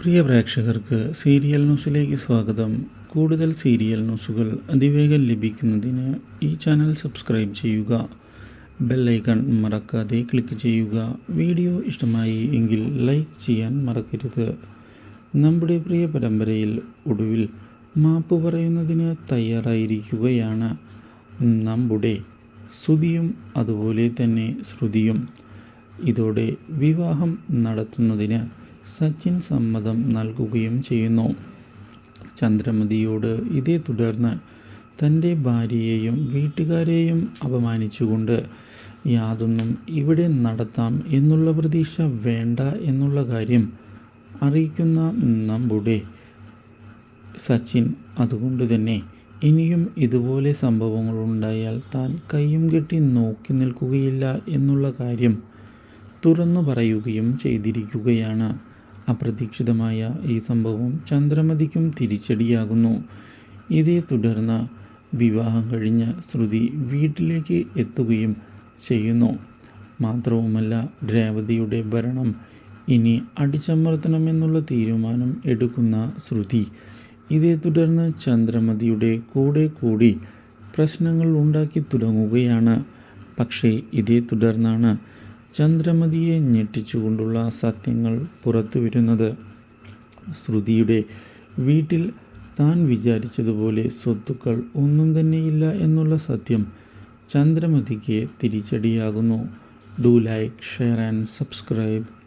പ്രിയ പ്രേക്ഷകർക്ക് സീരിയൽ ന്യൂസിലേക്ക് സ്വാഗതം. കൂടുതൽ സീരിയൽ ന്യൂസുകൾ അതിവേഗം ലഭിക്കുന്നതിന് ഈ ചാനൽ സബ്സ്ക്രൈബ് ചെയ്യുക. ബെല്ലൈക്കൺ മറക്കാതെ ക്ലിക്ക് ചെയ്യുക. വീഡിയോ ഇഷ്ടമായി എങ്കിൽ ലൈക്ക് ചെയ്യാൻ മറക്കരുത്. നമ്മുടെ പ്രിയ പരമ്പരയിൽ ഒടുവിൽ മാപ്പ് പറയുന്നതിന് തയ്യാറായിരിക്കുകയാണ് നമ്മുടെ ശ്രുതിയും അതുപോലെ തന്നെ ശ്രുതിയും. ഇതോടെ വിവാഹം നടത്തുന്നതിന് സച്ചിൻ സമ്മതം നൽകുകയും ചെയ്യുന്നു. ചന്ദ്രമതിയോട് ഇതേ തുടർന്ന് തന്റെ ഭാര്യയെയും വീട്ടുകാരെയും അപമാനിച്ചുകൊണ്ട് യാതൊന്നും ഇവിടെ നടത്താം എന്നുള്ള പ്രതീക്ഷ വേണ്ട എന്നുള്ള കാര്യം അറിയിക്കുന്ന നമ്മുടെ സച്ചിൻ അതുകൊണ്ട് തന്നെ ഇനിയും ഇതുപോലെ സംഭവങ്ങൾ ഉണ്ടായാൽ താൻ കയ്യും കെട്ടി നോക്കി നിൽക്കുകയില്ല എന്നുള്ള കാര്യം തുറന്നു പറയുകയും ചെയ്തിരിക്കുകയാണ്. അപ്രതീക്ഷിതമായ ഈ സംഭവം ചന്ദ്രമതിക്കും തിരിച്ചടിയാകുന്നു. ഇതേ തുടർന്ന് വിവാഹം കഴിഞ്ഞ ശ്രുതി വീട്ടിലേക്ക് എത്തുകയും ചെയ്യുന്നു. മാത്രവുമല്ല രേവതിയുടെ ഭരണം ഇനി അടിച്ചമർത്തണമെന്നുള്ള തീരുമാനം എടുക്കുന്ന ശ്രുതി ഇതേ തുടർന്ന് ചന്ദ്രമതിയുടെ കൂടെ കൂടി പ്രശ്നങ്ങൾ ഉണ്ടാക്കി തുടങ്ങുകയാണ്. പക്ഷേ ഇതേ തുടർന്നാണ് ചന്ദ്രമതിയെ ഞെട്ടിച്ചുകൊണ്ടുള്ള സത്യങ്ങൾ പുറത്തു വരുന്നത് ശ്രുതിയുടെ വീട്ടിൽ താൻ വിചാരിച്ചതുപോലെ സ്വത്തുക്കൾ ഒന്നും തന്നെയില്ല എന്നുള്ള സത്യം ചന്ദ്രമതിക്ക് തിരിച്ചടിയാകുന്നു. Do like share and subscribe.